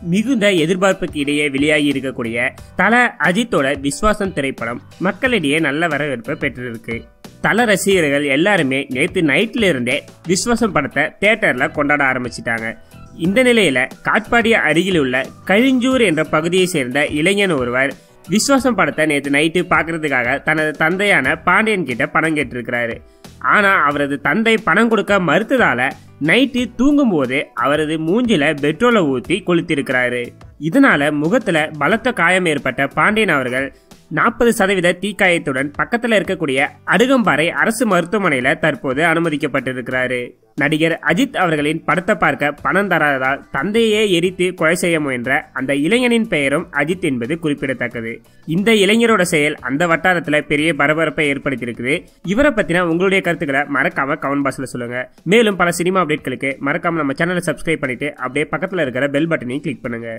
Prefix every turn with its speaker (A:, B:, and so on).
A: மிகுந்த எதிர்பார்ப்புக்கு இடையே வெளியாகி இருக்கக்கூடிய தல அஜித்தோட விஸ்வாசம் திரைப்படம் மக்களிடையே நல்ல வரவேற்பை பெற்றிருக்கு. தல ரசிகர்கள் எல்லாருமே நேற்று நைட்ல இருந்தே விஸ்வாசம் படத்தை தேட்டர்ல கொண்டாட ஆரம்பிச்சிட்டாங்க. இந்த நிலையில காட்பாடி அருகில் உள்ள கழிஞ்சூர் என்ற பகுதியை சேர்ந்த இளைஞன் ஒருவர் விஸ்வாசம் படத்தை நேற்று நைட்டு பார்க்கறதுக்காக தனது தந்தையான பாண்டியன் கிட்ட பணம் கேட்டிருக்கிறாரு. ஆனா அவரது தந்தை பணம் கொடுக்க மறுத்ததால நைட்டு தூங்கும்போது அவரது மூஞ்சில பெட்ரோலை ஊற்றி கொளுத்திருக்கிறாரு. இதனால முகத்துல பலத்த காயம் ஏற்பட்ட பாண்டியன் அவர்கள் நாற்பது சதவீத தீக்காயத்துடன் பக்கத்தில் இருக்கக்கூடிய அடுகம்பாறை அரசு மருத்துவமனையில் தற்போது அனுமதிக்கப்பட்டிருக்கிறாரு. நடிகர் அஜித் அவர்களின் படத்தை பார்க்க பணம் தராததால் தந்தையே எரித்து கொலை செய்ய முயன்ற அந்த இளைஞனின் பெயரும் அஜித் என்பது குறிப்பிடத்தக்கது. இந்த இளைஞரோட செயல் அந்த வட்டாரத்தில் பெரிய பரபரப்பை ஏற்படுத்தியிருக்குது. இவரை பத்தின உங்களுடைய கருத்துக்களை மறக்காம கமெண்ட் பாக்ஸ்ல சொல்லுங்க. மேலும் பல சினிமா அப்டேட்களுக்கு மறக்காம நம்ம சேனலை சப்ஸ்கிரைப் பண்ணிட்டு அப்படியே பக்கத்தில் இருக்கிற பெல் பட்டனையும் கிளிக் பண்ணுங்க.